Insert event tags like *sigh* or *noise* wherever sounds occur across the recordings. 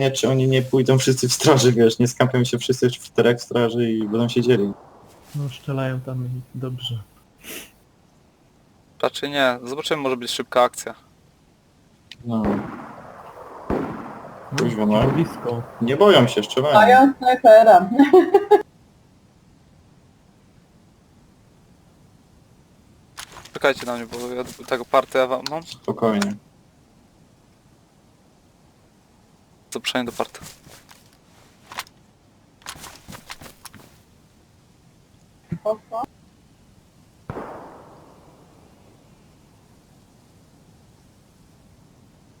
Nie, czy oni nie pójdą wszyscy w straży, wiesz, nie skampią się wszyscy w czterech straży i będą siedzieli. No strzelają tam i dobrze. Raczej nie. Zobaczymy, może być szybka akcja. No. No, Kuźwa, no. blisko. Nie boją się, strzelają. Mają snajpera. Czekajcie na mnie, bo ja tego partię wam mam. Spokojnie. Co przejdę do party.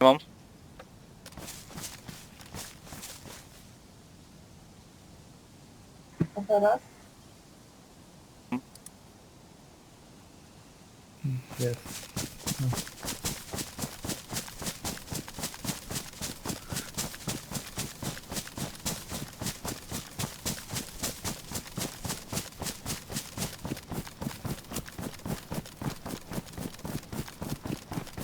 Mam. A teraz? Jest.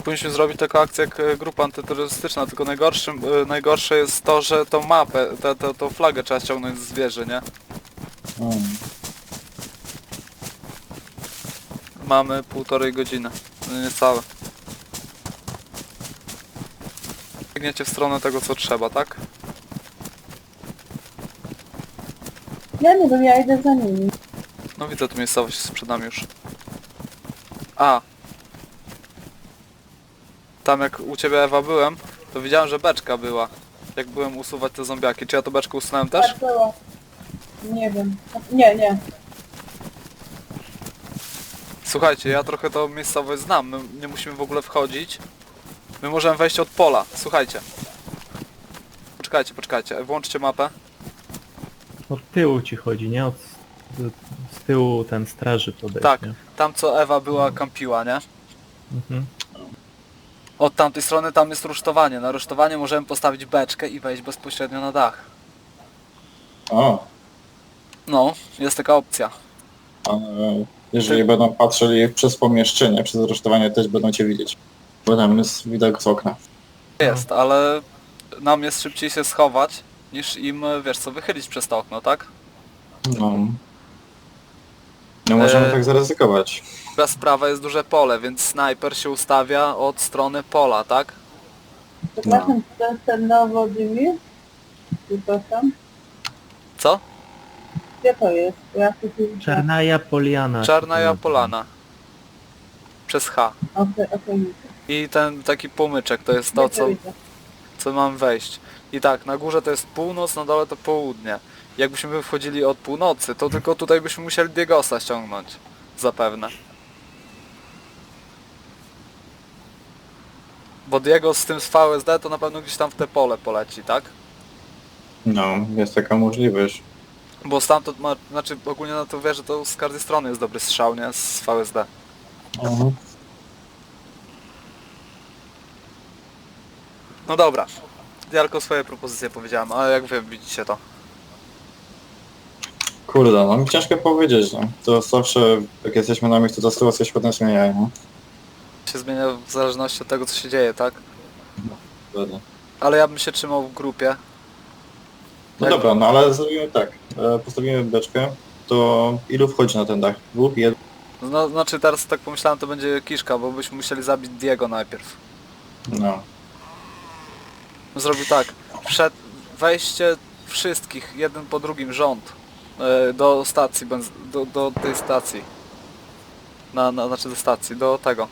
Powinniśmy zrobić taką akcję jak e, grupa antyterrorystyczna, tylko najgorszym, e, najgorsze jest to, że tą mapę, tę tę- tą flagę trzeba ściągnąć z wieży, nie? Mm. Mamy półtorej godziny. No niecałe. Biegniecie w stronę tego co trzeba, tak? Ja nie wiem, ja idę za nimi. No widzę tu miejscowość jest przed nami już. A. Tam jak u ciebie Ewa byłem, to widziałem, że beczka była. Jak byłem usuwać te zombiaki. Czy ja to beczkę usunąłem też? Tak było. Nie wiem. Nie, nie. Słuchajcie, ja trochę tą miejscowość znam. My nie musimy w ogóle wchodzić. My możemy wejść od pola. Słuchajcie. Poczekajcie, poczekajcie. Włączcie mapę. Od tyłu ci chodzi, nie? Od, z, z tyłu ten straży podejść, Tak. nie? Tam co Ewa była kampiła, nie? Mhm. Od tamtej strony tam jest rusztowanie. Na rusztowanie możemy postawić beczkę i wejść bezpośrednio na dach. O, No, jest taka opcja. ale jeżeli będą patrzyli przez pomieszczenie, przez rusztowanie też będą cię widzieć. Bo tam jest widok z okna. Jest, ale nam jest szybciej się schować niż im, wiesz co, wychylić przez to okno, tak? No. No możemy E, tak zaryzykować. Druga sprawa jest duże pole, więc snajper się ustawia od strony pola, tak? Przepraszam, to jest ten Nowodimir? Przepraszam. Co? Gdzie to jest? Ja tu tu... Czarnaja Poliana. Czarna Polana. Przez H. Okej, okej. I ten taki płomyczek to jest to, Widzę, co, widzę. co mam wejść. I tak, na górze to jest północ, na dole to południe. Jakbyśmy wchodzili od północy, to tylko tutaj byśmy musieli Diegosa ściągnąć. Zapewne. Bo Diego z tym z VSD to na pewno gdzieś tam w te pole poleci, tak? No, jest taka możliwość. Bo stamtąd ma, znaczy ogólnie na to wierzę, to z każdej strony jest dobry strzał, nie? Z VSD. Mhm. No dobra. Ja tylko swoje propozycje powiedziałem, ale jak wy widzicie to. Kurde, no mi ciężko powiedzieć, no. To zawsze, jak jesteśmy na miejscu, to sytuacja się potem zmienia, no. Się zmienia w zależności od tego co się dzieje, tak? Wtedy. Ale ja bym się trzymał w grupie. No Jak- dobra, no ale zrobimy tak. E, Postawimy beczkę, to ilu wchodzi na ten dach? Dwóch? Jeden? No, znaczy teraz tak pomyślałem to będzie kiszka, bo byśmy musieli zabić Diego najpierw. No. Zrobił tak. Przed wejście wszystkich, jeden po drugim rząd do stacji, do, do tej stacji. Na, na, znaczy do stacji, do tego.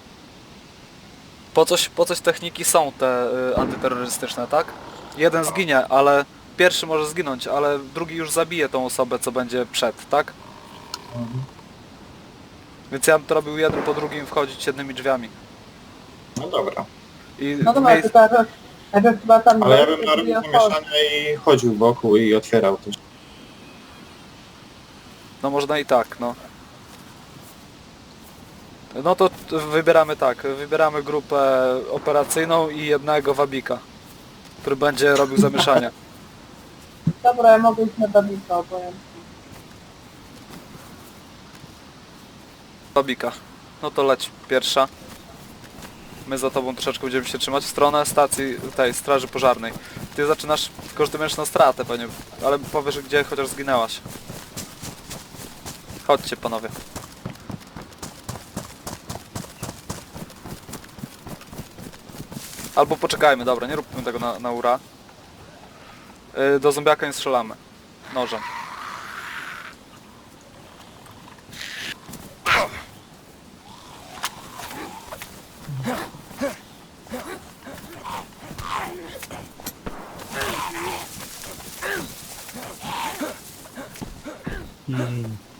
Po coś, po coś techniki są te y, antyterrorystyczne, tak? Jeden zginie, ale pierwszy może zginąć, ale drugi już zabije tą osobę, co będzie przed, tak? Więc ja bym to robił jeden po drugim wchodzić jednymi drzwiami. No dobra. I No dobra, miejsc- tylko jakoś, jakoś chyba tam... Ale ja bym narobił żeby pomieszczanie i chodził wokół i otwierał też. No można i tak, no. No to wybieramy tak, wybieramy grupę operacyjną i jednego wabika, który będzie robił zamieszanie. *laughs* Dobra, ja mogę iść na Dawida, obojętnie. Wabika. No to leć pierwsza. My za tobą troszeczkę będziemy się trzymać w stronę stacji tej straży pożarnej. Ty zaczynasz, tylko że ty będziesz na stratę pewnie, ale powiesz gdzie chociaż zginęłaś. Chodźcie panowie. Albo poczekajmy, dobra, nie róbmy tego na, na ura. Yy, do zombiaka nie strzelamy. Nożem. I...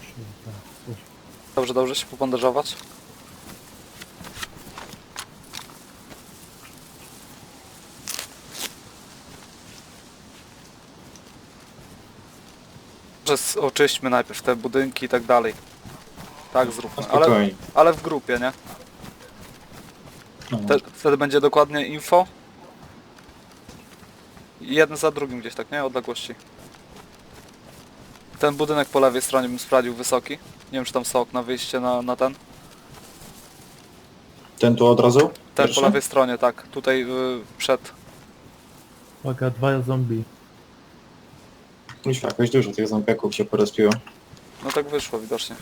Dobrze, dobrze się pobandażować. S- oczyśćmy najpierw te budynki i tak dalej. Tak zróbmy, ale, spokojnie. ale w grupie, nie? No. Te, wtedy będzie dokładnie info. Jeden za drugim gdzieś tak, nie? Odległości. Ten budynek po lewej stronie bym sprawdził wysoki. Nie wiem czy tam są okna wyjście na, na ten. Ten tu od razu? Ten Pierwszy? po lewej stronie, tak. Tutaj y, przed. Uwaga, dwa zombie. Kuźwa, jakoś dużo tych zombiaków się porespiło. No tak wyszło widocznie.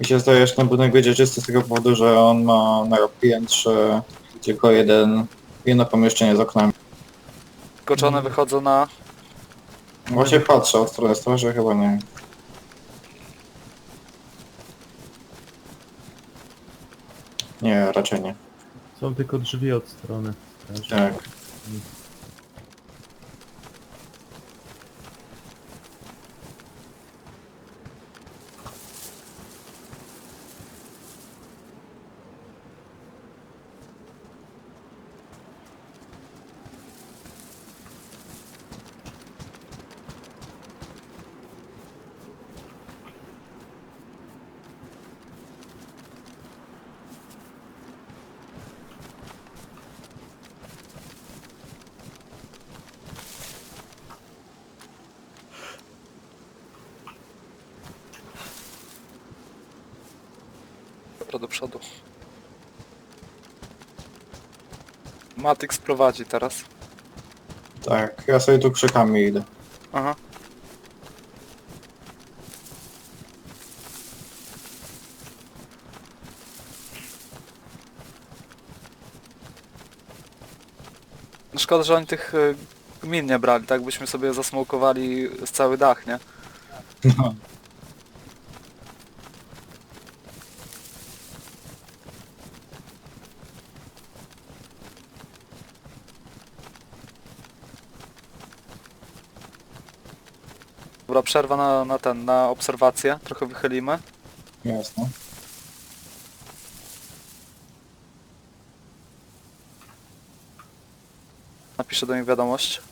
Mi się zdaje, że ten budynek będzie czysty z tego powodu, że on ma na piętrze tylko jeden, jedno pomieszczenie z oknami. Koczone Mhm. wychodzą na. Właśnie patrzę od strony straży, chyba nie. Nie, raczej nie. Są tylko drzwi od strony. straży. Tak. Dobra, do przodu. Matix prowadzi teraz. Tak, ja sobie tu krzykami idę. Aha. No Szkoda, że oni tych y, min nie brali, tak byśmy sobie zasmokowali cały dach, nie? No. Przerwa na, na ten, na obserwację, trochę wychylimy. Jasne. Napiszę do nich wiadomość.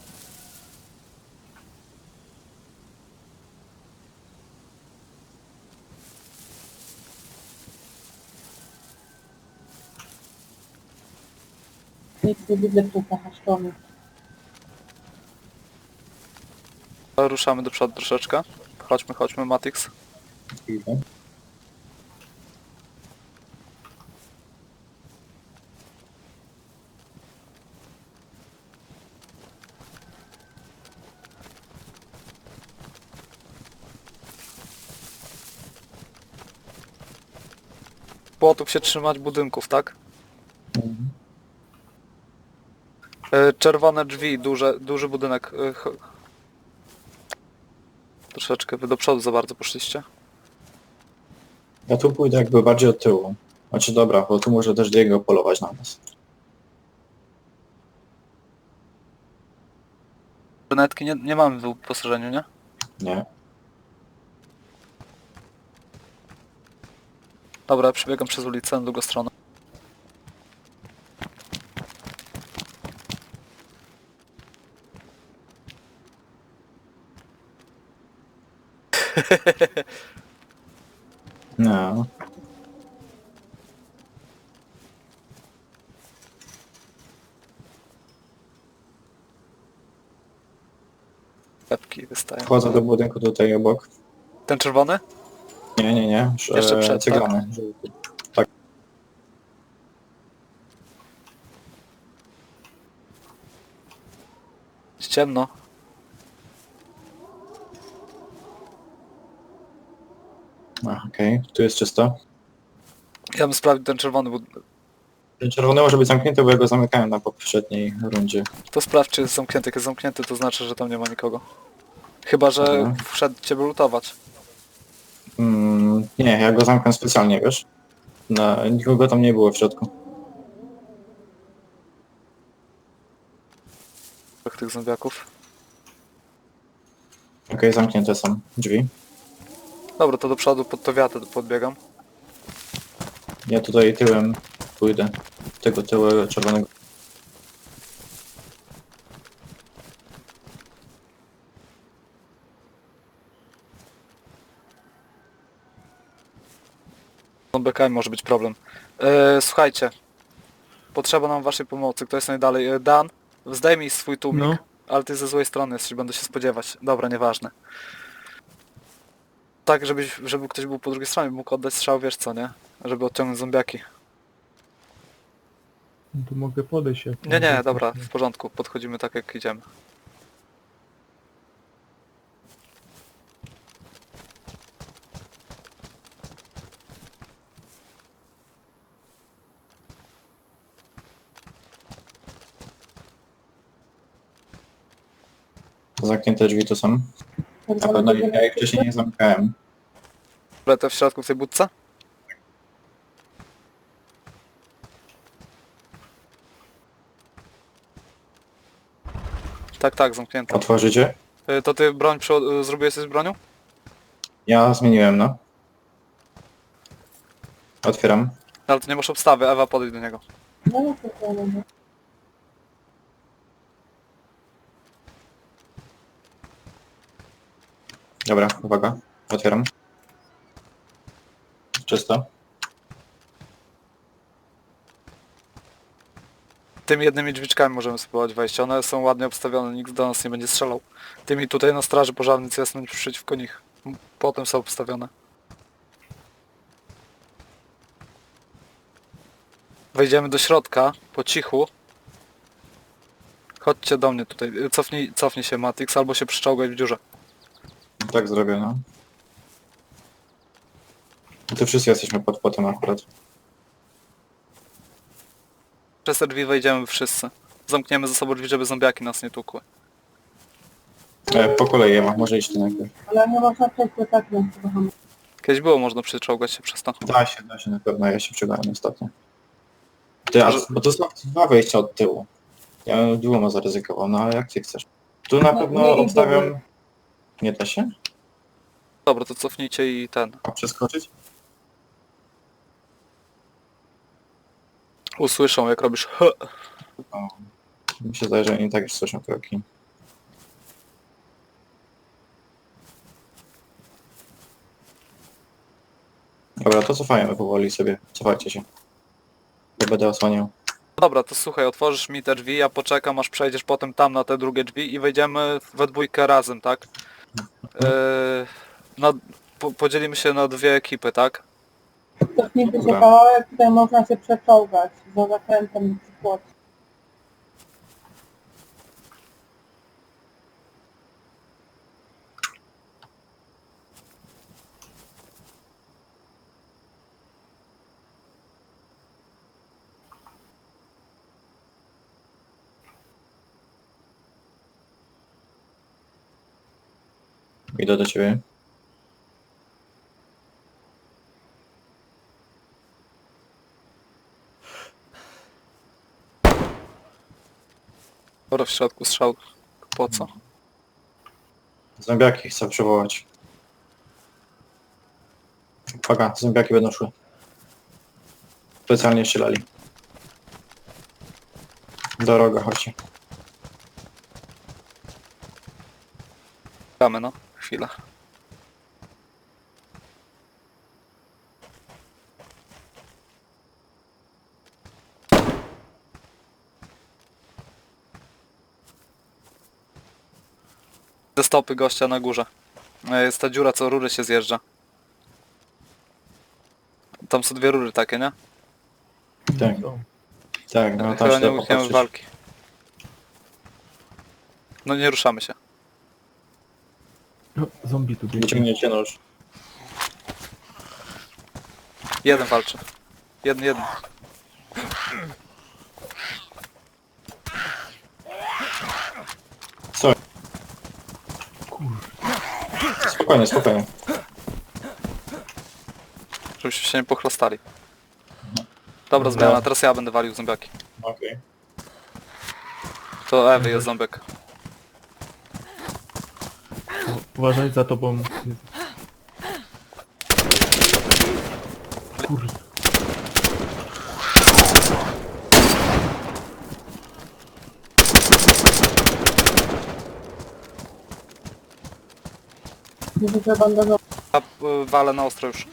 Nic nie widzę tu Ruszamy do przodu troszeczkę. Chodźmy, chodźmy, Matix. Idę. Płotów się trzymać budynków, tak? Mhm. E, Czerwone drzwi, duże, duży budynek. Troszeczkę wy do przodu za bardzo poszliście. Ja tu pójdę jakby bardziej od tyłu. Znaczy dobra, bo tu może też Diego polować na nas. Brunetki nie, nie mamy w wyposażeniu, nie? Nie. Dobra, przebiegam przez ulicę na drugą stronę. Nie. Lepki wystają. Wchodzę do budynku tutaj obok. Ten czerwony? Nie, nie, nie. że- Jeszcze przed, Cygrany. Tak. Jest ciemno. A, Okej, tu jest czysto. Ja bym sprawdził ten czerwony, bo Ten czerwony może być zamknięty, bo ja go zamykałem na poprzedniej rundzie. to sprawdź czy jest zamknięty. Jak jest zamknięty to znaczy, że tam nie ma nikogo. Chyba, że Dobra. wszedł ciebie lutować. Mm, nie, ja go zamknę specjalnie, wiesz? Na, nikogo tam nie było w środku. Tych zombiaków. Okej, zamknięte są drzwi. Dobra, to do przodu pod to wiatę podbiegam. Ja tutaj tyłem pójdę. Tego tyłu czerwonego. Z zombiakami może być problem. E, słuchajcie. Potrzeba nam waszej pomocy. Kto jest najdalej? E, Dan, zdejmij swój tłumik. No. Ale ty ze złej strony jesteś, będę się spodziewać. Dobra, nieważne. Tak, żebyś, żeby ktoś był po drugiej stronie, mógł oddać strzał, wiesz co, nie? Żeby odciągnąć zombiaki. No to mogę podejść. jak Nie, nie, dobra, w porządku. Podchodzimy tak jak idziemy. Zamknięte drzwi tu są. Na pewno ja ich wcześniej nie zamykałem. Lecę w środku w tej budce? Tak, tak, zamknięte. Otworzycie? Y, To ty broń przy, y, zrobiłeś coś z bronią? Ja zmieniłem, no. Otwieram. Ale to nie masz obstawy, Ewa podejdź do niego. No, no, to nie, Dobra, uwaga. Otwieram. Czysto. Tymi jednymi drzwiczkami możemy spróbować wejść. One są ładnie obstawione, nikt do nas nie będzie strzelał. Tymi tutaj na straży pożarnej, co jest przeciwko nich. Potem są obstawione. Wejdziemy do środka, po cichu. Chodźcie do mnie tutaj. Cofnij, cofnij się Matix, albo się przyczołgaj w dziurze. Tak zrobię, no. Tu wszyscy jesteśmy pod płotem akurat. Przez te drzwi wejdziemy wszyscy. Zamkniemy za sobą drzwi, żeby zombiaki nas nie tukły. E, po kolei Ewa, może iść ty najpierw. Ale nie można przejść do tak, więc. Kiedyś było można przyczołgać się przez to. Da się, da się na pewno, ja się przegrałem ostatnio. Ty, a, bo to są dwa wejścia od tyłu. Ja bym dwoma zaryzykował, no ale jak ty chcesz. Tu na No, pewno obstawiam... Nie da się? Dobra, to cofnijcie i ten. A przeskoczyć? Usłyszą jak robisz h. O, mi się zdaje, że oni tak już słyszą kroki. Dobra, to cofajmy powoli sobie. Cofajcie się. Ja będę osłaniał. Dobra, to słuchaj, otworzysz mi te drzwi, ja poczekam aż przejdziesz potem tam na te drugie drzwi i wejdziemy we dwójkę razem, tak? Yy, no, po, podzielimy się na dwie ekipy, tak? Cofnijcie się Dobra. kawałek, tutaj można się przeczołgać za zakrętem przy płocie. Idę do ciebie. Dobra, w środku strzał. Po co? Zombiaki chcę przywołać. Uwaga, zombiaki będą szły. Specjalnie strzelali. Do roga chodźcie. Gramy, no. Chwilę. Ze stopy gościa na górze. E, Jest ta dziura, co rury się zjeżdża. Tam są dwie rury takie, nie? Tak. No, Tak, no tam Chyba się nie da unikniemy popatrzeć. walki. No nie ruszamy się. No, zombie tu biegnie. Wyciągniecie nóż. Jeden walczy. Jeden, jeden. Co? Spokojnie, spokojnie. Żebyśmy się nie pochlastali. Dobra, zmiana, teraz ja będę walił zombiaki. Okej. To Ewy jest zombiak. Uważaj za tobą. Kurde. Nie widzę bandażowy. A y, walę na ostro już.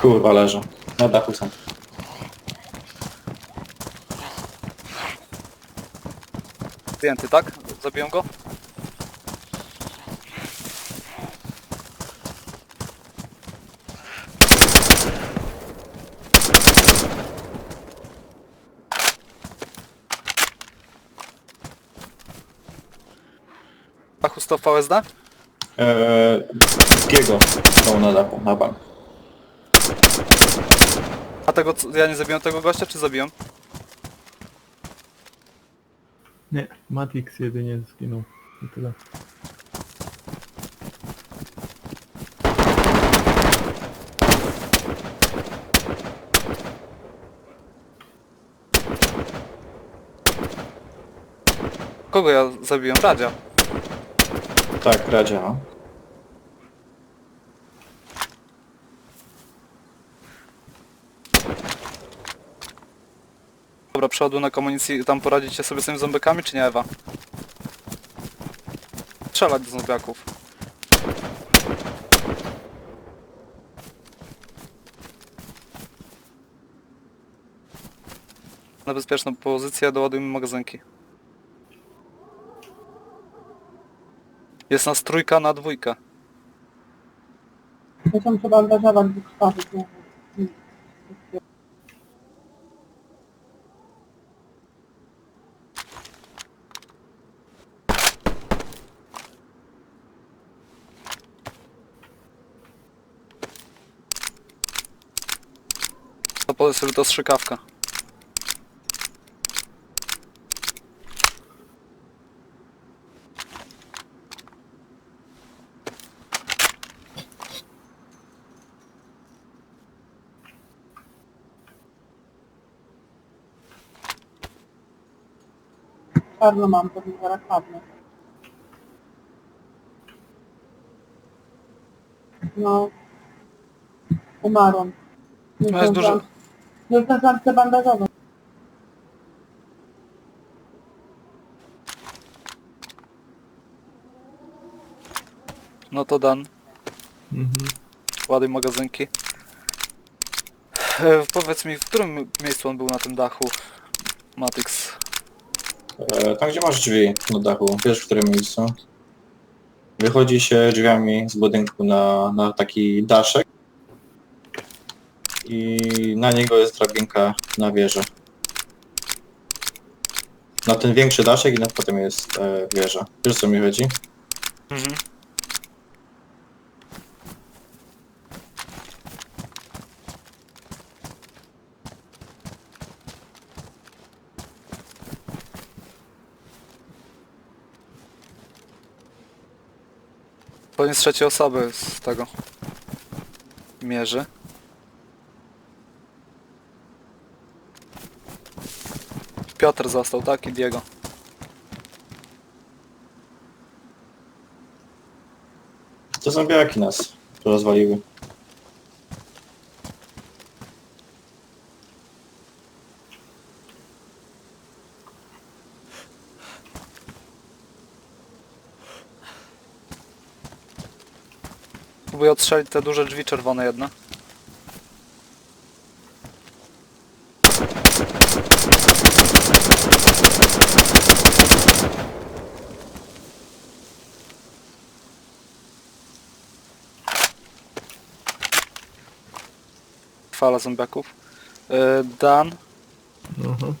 Kurwa, leżę. Na dachu są. Zdjęty, tak? Zabiją go? Dachu 100 VSD? Eee, drugiego są na dachu, na bank. Tego, ja nie zabiłem tego gościa, czy zabiłem? Nie, Matix jedynie zginął. I tyle. Kogo ja zabiłem? Radzia. Tak, Radzia, Dobra, przeładunek amunicji, tam poradzicie sobie z tymi zombiakami, czy nie Ewa? Strzelać do zombiaków. Na bezpieczną pozycję doładujmy magazynki. Jest nas trójka na dwójkę. Zresztą trzeba angażować dwóch krwawych. nie? To powiedz sobie to strzykawka. Czarno mam, to mi zaraz padnie. No. Umarłam. Nie No jest dużo. zdążyłam- Bandażować. No to Dan. Mhm. Ładuj magazynki. E, powiedz mi, w którym miejscu on był na tym dachu? Matix. Eee, tam gdzie masz drzwi na dachu, wiesz w którym miejscu. Wychodzi się drzwiami z budynku na, na taki daszek. I na niego jest drabinka na wieżę. Na ten większy daszek i na potem jest e, wieża. Wiesz co mi chodzi? Mhm. Koniec trzeciej osoby z tego mierzy. Piotr został, tak? I Diego. To zombiaki nas rozwaliły. Próbuję odstrzelić te duże drzwi czerwone jedne. Fala zombiaków. E, Dan, Mhm.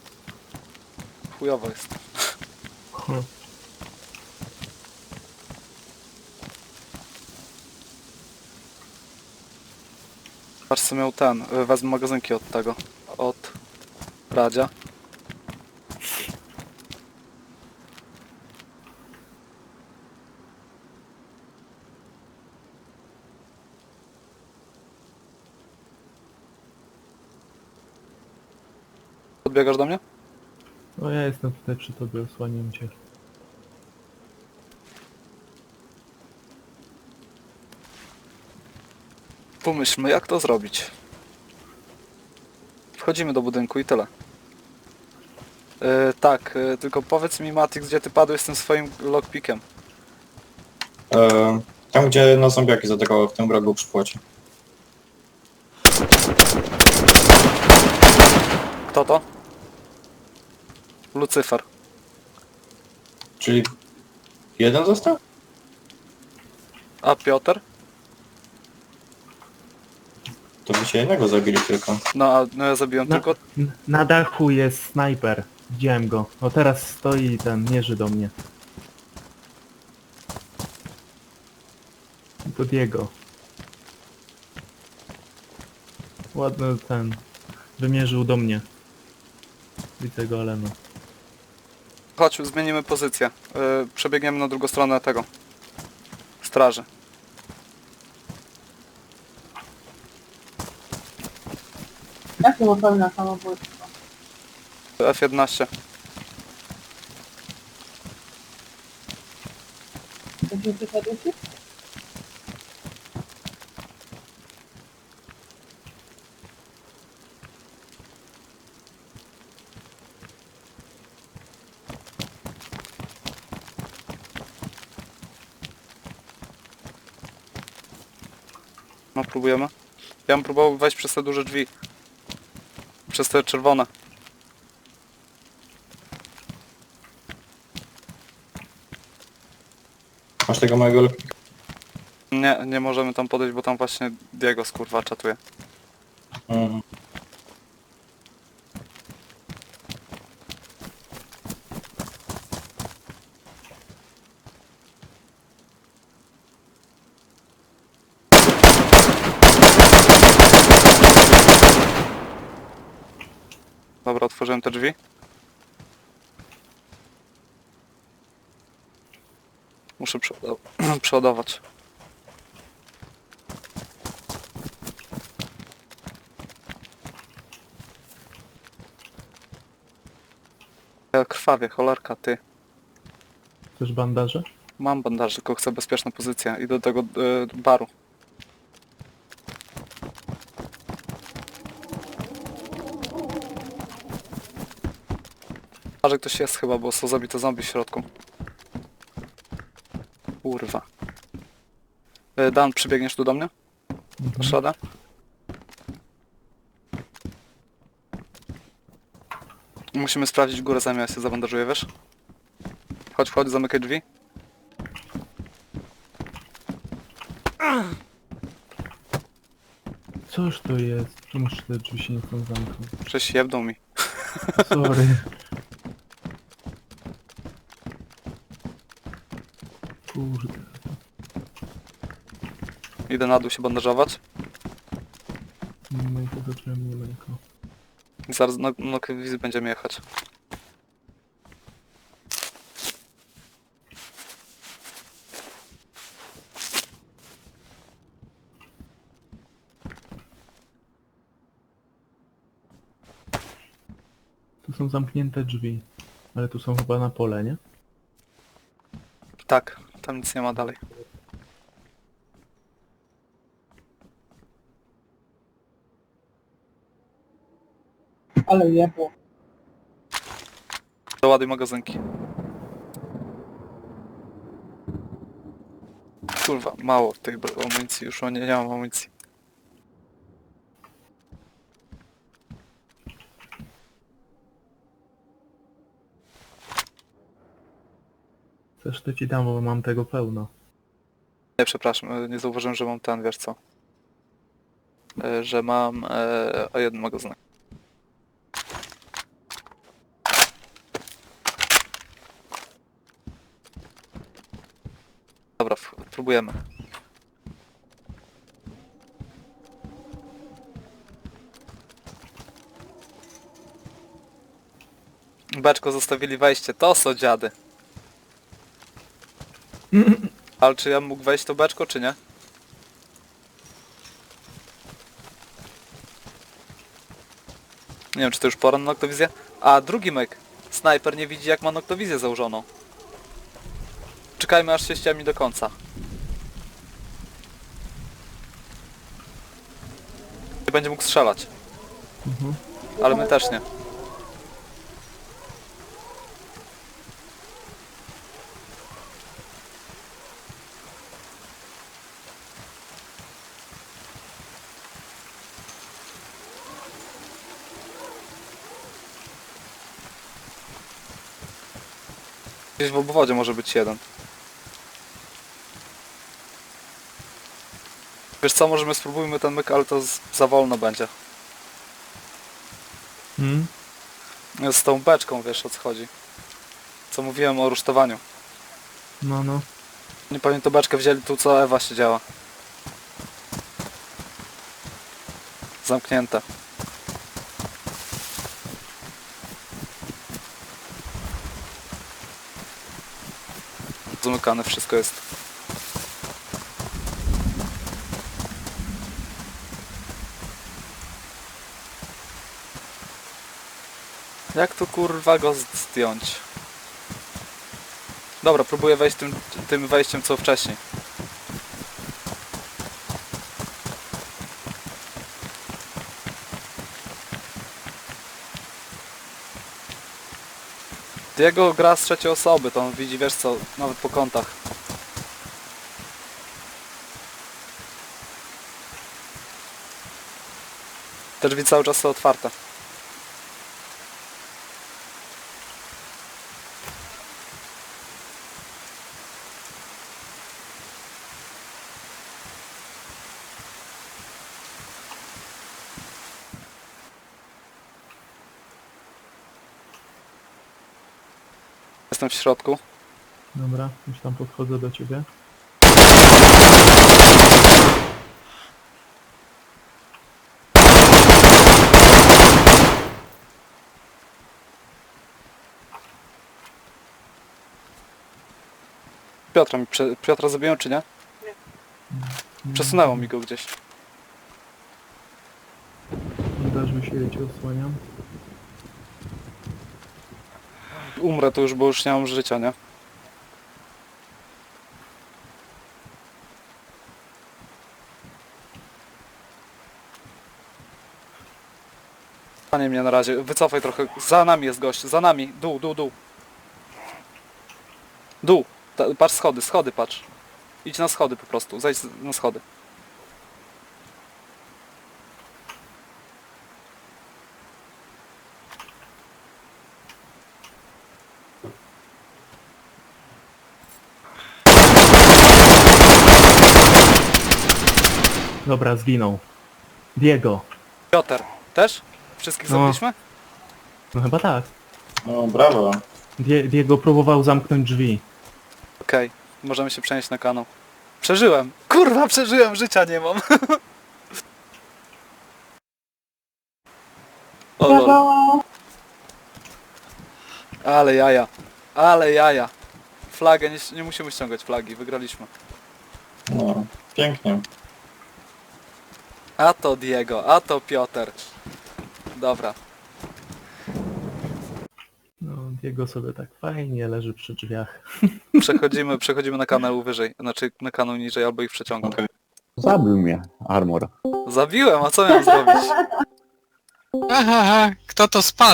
chujowo jest. Hm. Patrz co miał ten, e, wezmę magazynki od tego, od Radzia. Podbiegasz do mnie? No ja jestem tutaj przy tobie, osłaniam cię. Pomyślmy jak to zrobić. Wchodzimy do budynku i tyle. E, tak, e, tylko powiedz mi Matix, gdzie ty padłeś z tym swoim lockpickiem. E, tam gdzie na zombiaki zaatakowały w tym rogu przy płocie. Kto to? Lucyfer. Czyli jeden został? A Piotr? To by się jednego zabili tylko. No, a no ja zabiłem Na, tylko... n- na dachu jest snajper. Widziałem go. O teraz stoi i ten, mierzy do mnie. Do Diego. Ładny ten. Wymierzył do mnie. Widzę go, ale no. Chodź, zmienimy pozycję. E, przebiegniemy na drugą stronę tego. Straży. Jak to odpowiem na samobójstwo? F11. Jesteśmy przyszedłeś? No, próbujemy. Ja bym próbował wejść przez te duże drzwi. Przez te czerwone. Masz tego mojego lockpicka? Nie, nie możemy tam podejść, bo tam właśnie Diego skurwa czatuje. Mhm. Dobra, otworzyłem te drzwi. Muszę przeładow- przeładować. Ja krwawie, cholerka, ty. Chcesz bandaże? Mam bandaż, tylko chcę bezpieczną pozycję. I do tego e, baru. A że ktoś jest chyba, bo są zabite zombie w środku. Kurwa. E, Dan, przybiegniesz tu do mnie? Szkoda? Musimy sprawdzić górę zanim ja się zabandażuję, wiesz? Chodź, chodź, zamykaj drzwi. Cóż to jest? Czemu te drzwi się nie zamknąć? Przecież jebną mi. Sorry. *laughs* Kurde. Idę na dół się bandażować. No i to zacząłem maleńko. I zaraz na, na wizy będziemy jechać. Tu są zamknięte drzwi. Ale tu są chyba na pole, nie? Tak, tam nic nie ma dalej. Ale jebło. Doładuj magazynki. Kurwa, mało tej bro- amunicji, już o nie, nie mam amunicji. Też to ci dam, bo mam tego pełno. Nie, przepraszam, e, nie zauważyłem, że mam ten, wiesz co. e, że mam e, o jeden magazynek. Dobra, w- próbujemy. Beczko zostawili wejście, to są dziady. Ale czy ja mógł wejść to beczko, czy nie? Nie wiem, czy to już pora na noktowizję? A, drugi myk. Snajper nie widzi, jak ma noktowizję założoną. Czekajmy, aż się ściemni do końca. Będzie mógł strzelać. Mhm. Ale my też nie. Gdzieś w obwodzie może być jeden. Wiesz co, możemy spróbujmy ten myk, ale to z, za wolno będzie. Mm. Z tą beczką, wiesz o co chodzi. Co mówiłem o rusztowaniu. No, no. Nie tą beczkę wzięli tu, co Ewa siedziała. Zamknięte. Zamykane wszystko jest. Jak tu kurwa go zdjąć? Dobra, próbuję wejść tym, tym wejściem co wcześniej. Diego gra z trzeciej osoby, to on widzi, wiesz co, nawet po kątach. Te drzwi cały czas są otwarte. Jestem w środku. Dobra, już tam podchodzę do ciebie. Piotra mi prze... Piotra zabiją czy nie? Przesunęło mi go gdzieś. Mi się, ja cię osłaniam. Umrę tu już, bo już nie mam życia, nie? Panie mnie na razie, wycofaj trochę. Za nami jest gość, za nami. Dół, dół, dół. Dół. Ta, patrz schody, schody patrz. Idź na schody po prostu, zejdź na schody. Dobra, zginął. Diego. Piotr, też? Wszystkich No. zabiliśmy? No chyba tak. No brawo. Die Diego próbował zamknąć drzwi. Okej, możemy się przenieść na kanał. Przeżyłem! Kurwa, przeżyłem, życia nie mam. *laughs* o lol, Brawo. ale jaja, ale jaja. Flagę, nie, nie musimy ściągać flagi, wygraliśmy. No, pięknie. A to Diego, a to Piotr. Dobra, No, Diego sobie tak fajnie leży przy drzwiach. *laughs* przechodzimy, przechodzimy na kanał wyżej, znaczy na kanał niżej albo ich przeciągam. Okej. Zabił mnie Armor. Zabiłem, a co miałem zrobić? Aha, kto to spadł?